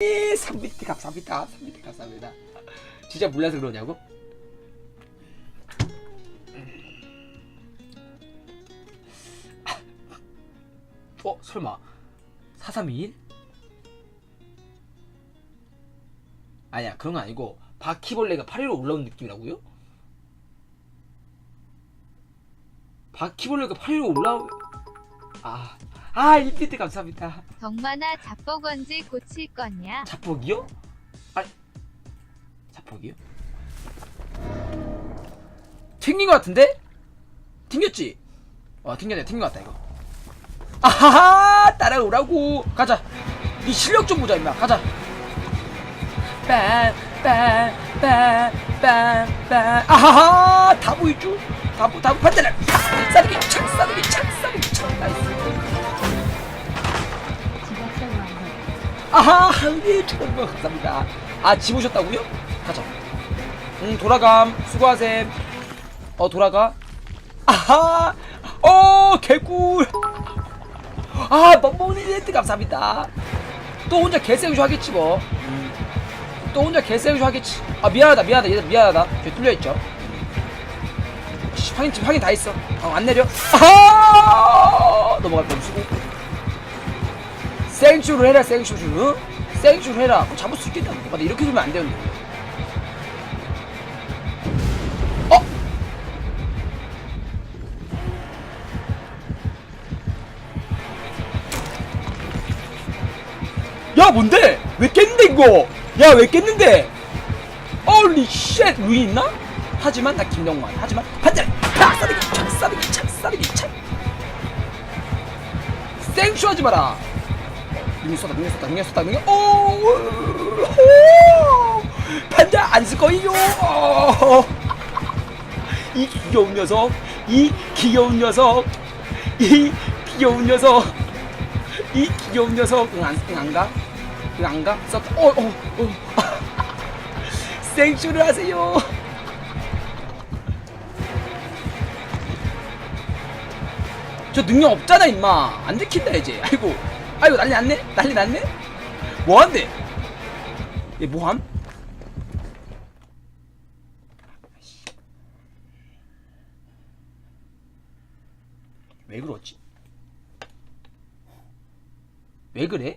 3비트 감사합니다 3비트 감사합니다 진짜 몰라서 그러냐고? 어 설마 4321? 아니야 그런 건 아니고 바퀴벌레가 8위로 올라온 느낌이라고요? 바퀴벌레가 8위로 올라오 아, 아 1비트 감사합니다 덕만아 자뻑 언제 고칠 거냐? 자폭이요? 아니 자폭이요? 튕긴 것 같은데? 튕겼지? 어 튕겼네 튕긴 것 같다 이거 아하하 따라오라고 가자 이 실력 좀 보자 임마 가자 빰빰빰빰빰빰 아하하 다 보이죠? 다, 보- 다 반대를 아하 한개 정말 감사합니다. 아 집으셨다고요? 가자. 응 돌아감. 수고하셈. 어 돌아가? 아하! 어 개꿀! 아 멍멍이 렌트 감사합니다. 또 혼자 개생쇼 하겠지 뭐. 음. 또 혼자 개생쇼 하겠지. 아 미안하다 미안하다. 얘들 미안하다. 저 뚫려있죠? 씨, 확인 지금 확인 다 했어. 어, 안 내려. 아하! 넘어갈 뻔 수고 생쇼를 해라 생쇼를 응? 생쇼를 해라 그거 잡을 수 있겠다 맞아 이렇게 두면 안 되는데 어? 야 뭔데? 왜 깼는데 이거? 야 왜 깼는데? 어리 쉣 루이 있나? 하지만 나 김영만 하지만 반대 팍싸르기 착싸르기 착싸르기 착 생쇼하지 마라 능력 쏟다 능력 쏟다 능력 쏟다 능력. 오! 반자 안쓸 거예요. 이 귀여운 녀석 이 귀여운 녀석 이 귀여운 녀석 이 귀여운 녀석. 응안 응안가? 응안가? 썼다 어어 어. 생쇼를 하세요. 저 능력 없잖아 임마. 안 들킨다 이제. 아이고 아이고 난리 났네? 난리 났네? 뭐한대 얘 뭐함? 왜 그러지? 왜 그래